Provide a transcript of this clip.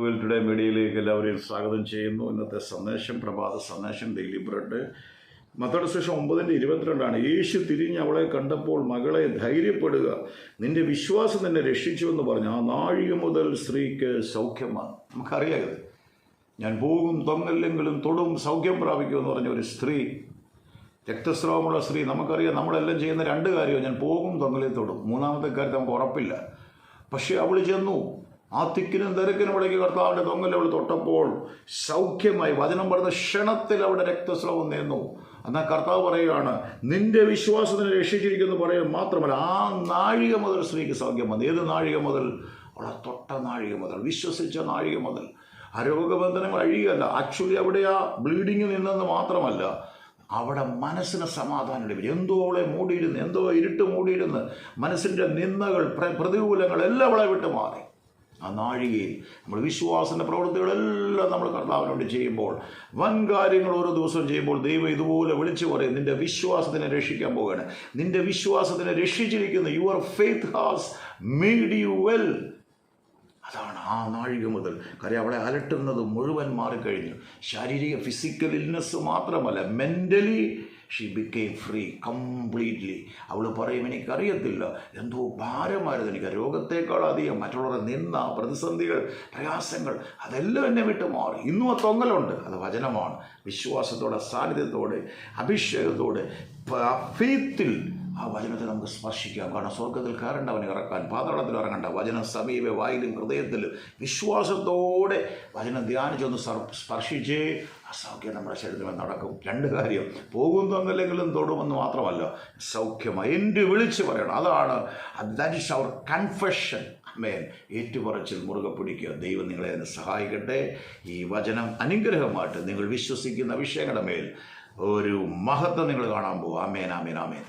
Google today മീഡിയയിലേക്ക് എല്ലാവരെയും സ്വാഗതം ചെയ്യുന്നു. ഇന്നത്തെ സന്ദേശം പ്രഭാത സന്ദേശം ഡെയിലി ബ്രഡ് മത്തയുടെ ശേഷം ഒമ്പതിന്റെ ഇരുപത്തിരണ്ടാണ്. യേശു തിരിഞ്ഞ് അവളെ കണ്ടപ്പോൾ മകളെ ധൈര്യപ്പെടുക. നിന്റെ വിശ്വാസം നിന്നെ രക്ഷിച്ചു എന്ന് പറഞ്ഞു. ആ നാഴിക മുതൽ സ്ത്രീക്ക് സൗഖ്യമാണ് നമുക്കറിയാം ഇത്. ഞാൻ പോകും തൊങ്ങല്ലെങ്കിലും തൊടും സൗഖ്യം പ്രാപിക്കുമെന്ന് പറഞ്ഞ ഒരു സ്ത്രീ രക്തസ്രാവമുള്ള സ്ത്രീ. നമുക്കറിയാം നമ്മളെല്ലാം ചെയ്യുന്ന രണ്ട് കാര്യവും ഞാൻ പോകും തൊങ്ങലേ തൊടും. മൂന്നാമത്തെ കാര്യം നമുക്ക് ഉറപ്പില്ല. പക്ഷേ അവൾ ചെന്നു. ആ തിക്കിനും തിരക്കിനും ഇടയ്ക്ക് കർത്താവിന്റെ തൊങ്ങൽ അവൾ തൊട്ടപ്പോൾ സൗഖ്യമായി വചനം പറഞ്ഞ ക്ഷണത്തിൽ അവിടെ രക്തസ്രവം നിന്നു. എന്നാൽ കർത്താവ് പറയുകയാണ് നിന്റെ വിശ്വാസത്തിന് രക്ഷിച്ചിരിക്കുന്നു പറയുക മാത്രമല്ല ആ നാഴിക മുതൽ സ്ത്രീക്ക് സൗഖ്യം വന്നു. ഏത് നാഴിക മുതൽ? അവളെ തൊട്ട നാഴിക മുതൽ വിശ്വസിച്ച നാഴിക മുതൽ. ആ രോഗബന്ധനങ്ങൾ അഴിയല്ല ആക്ച്വലി അവിടെ ആ ബ്ലീഡിങ് നിന്നെന്ന് മാത്രമല്ല അവിടെ മനസ്സിന് സമാധാനം ലഭിച്ചു. എന്തോ അവളെ മൂടിയിരുന്ന് എന്തോ ഇരുട്ട് മൂടിയിരുന്ന് മനസ്സിന്റെ നിന്ദകൾ പ്ര- പ്രതികൂലങ്ങൾ എല്ലാം അവളെ വിട്ട് മാറി ആ നാഴികയിൽ. നമ്മൾ വിശ്വാസത്തിന്റെ പ്രവൃത്തികളെല്ലാം നമ്മൾ കർത്താവിന് വേണ്ടി ചെയ്യുമ്പോൾ വൻ കാര്യങ്ങൾ ഓരോ ദിവസവും ചെയ്യുമ്പോൾ ദൈവം ഇതുപോലെ വിളിച്ചു പറയും നിന്റെ വിശ്വാസത്തിനെ രക്ഷിക്കാൻ പോവുകയാണ്. നിന്റെ വിശ്വാസത്തിനെ രക്ഷിച്ചിരിക്കുന്നു your faith has made you well അതാണ് ആ നാഴിക മുതൽ. കാര്യം അവളെ അലട്ടുന്നത് മുഴുവൻ മാറിക്കഴിഞ്ഞു. ശാരീരിക ഫിസിക്കൽ ഇൽനെസ് മാത്രമല്ല mentally she became free completely അവൾ പറയും എനിക്കറിയത്തില്ല. എന്തോ ഭാരമായിരുന്നു. എനിക്ക് രോഗത്തേക്കാൾ അധികം മറ്റുള്ളവരെ നിന്ന പ്രതിസന്ധികൾ പ്രയാസങ്ങൾ അതെല്ലാം എന്നെ വിട്ട് മാറി. ഇന്നും ആ തൊങ്ങലുണ്ട്. അത് വചനമാണ്. വിശ്വാസത്തോടെ സാന്നിധ്യത്തോടെ അഭിഷേകത്തോടെ ഫെയ്ത്തിൽ ആ വചനത്തെ നമുക്ക് സ്പർശിക്കാം. കാരണം സ്വർഗത്തിൽ കയറേണ്ട കയറേണ്ടവനെ ഇറക്കാൻ പാതാളത്തിൽ ഇറങ്ങണ്ട. വചനം സമീപ വായിലും ഹൃദയത്തിലും വിശ്വാസത്തോടെ വചനം ധ്യാനിച്ചൊന്ന് സ്പർശിച്ചേ ആ സൗഖ്യം നമ്മുടെ ശരീരത്തിൽ നടക്കും. രണ്ട് കാര്യം പോകുന്നതെങ്കിലും തൊടുമെന്ന് മാത്രമല്ല സൗഖ്യമായി എന്റെ വിളിച്ച് പറയണം? അതാണ് that is our confession man ഏറ്റുപറച്ചിൽ മുറുകെ പിടിക്കുക. ദൈവം നിങ്ങളെ അതിനെ സഹായിക്കട്ടെ. ഈ വചനം അനുഗ്രഹമായിട്ട് നിങ്ങൾ വിശ്വസിക്കുന്ന വിഷയങ്ങളുടെ മേൽ ഒരു മഹത്വം നിങ്ങൾ കാണാൻ പോകും ആമേൻ ആമേൻ ആമേൻ